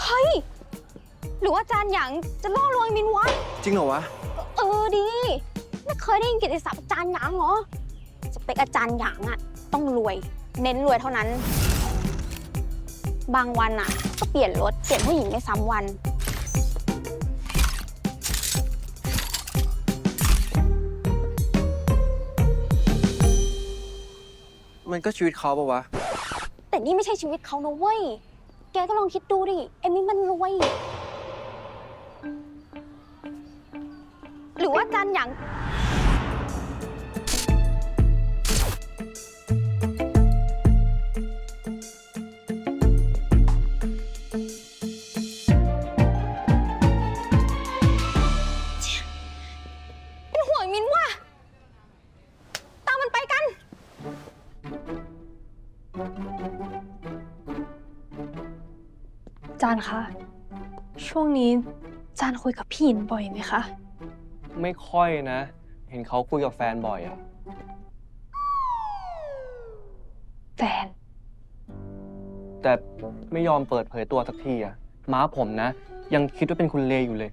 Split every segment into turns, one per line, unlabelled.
เฮ้ย หรือว่าอาจารย์หยางจะล่อลวงไอ้มินวะ
จริงเหรอวะ
เออดี ไม่เคยได้ยินกิตติศัพท์อาจารย์หยางเหรอ สเปคอาจารย์หยางอะต้องรวย เน้นรวยเท่านั้น บางวันอะก็เปลี่ยนรถ เปลี่ยนผู้หญิงในซ้ำวัน
มันก็ชีวิตเขาปะวะ
แต่นี่ไม่ใช่ชีวิตเขานะเว้ย แกก็ลองคิดดูดิ เอมมี่มันรวย หรือว่าอาจารย์หยาง เป็นห่วงมินว่ะตามมันไปกัน
จานคะช่วงนี้จานคุยกับพี่หยินบ่อยไหมคะ
ไม่ค่อยนะ เห็นเขาคุยกับแฟนบ่อยอะ
แฟน
แต่ไม่ยอมเปิดเผยตัวสักทีอะม้าผมนะ ยังคิดว่าเป็นคุณเลอยู่เลย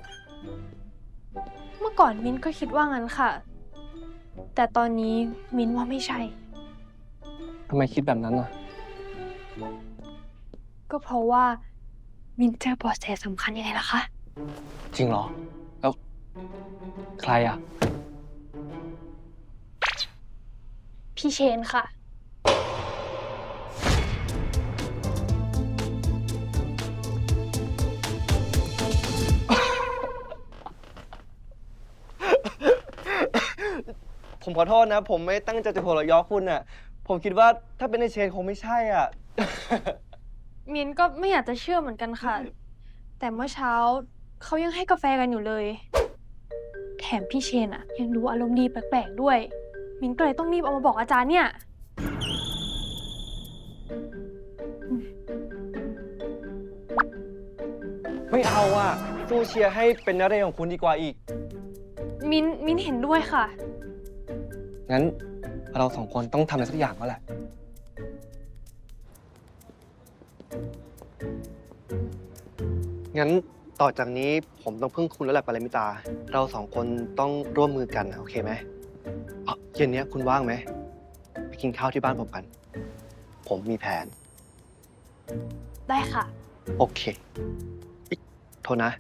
เมื่อก่อนมิ้นก็คิดว่างั้นค่ะ แต่ตอนนี้มิ้นว่าไม่ใช่
ทำไมคิดแบบนั้นอะ
ก็เพราะว่า มิ้นเจอเบอแสสำคัญยังไงล่ะคะ
จริงเหรอ แล้วใครอะ
พี่เชนค่ะ
ผมขอโทษนะ ผมไม่ตั้งใจจะหัวเราะเย้อคุณอะผมคิดว่าถ้าเป็นในเชนคงไม่ใช่อะ
มิ้นก็ไม่อยากจะเชื่อเหมือนกันค่ะ แต่เมื่อเช้าเขายังให้กาแฟกันอยู่เลย แถมพี่เชนอะยังดูอารมณ์ดีแปลกๆด้วย มิ้นก็เลยต้องรีบเอามาบอกอาจารย์เนี่ย
ไม่เอาอะสู้เชียร์ให้เป็นนักเรียนของคุณดีกว่าอีก
มิ้นมิ้นเห็นด้วยค่ะ
งั้นเราสองคนต้องทำอะไรสักอย่างแล้วแหละ งั้นต่อจากนี้ผมต้องพึ่งคุณแล้วแหละปารมิตา เราสองคนต้องร่วมมือกันนะโอเคไหมอ๋อเย็นนี้คุณว่างไหมไปกินข้าวที่บ้านผมกัน ผมมีแผน
ได้ค่ะ
โอเคอิ๊ะโทษนะ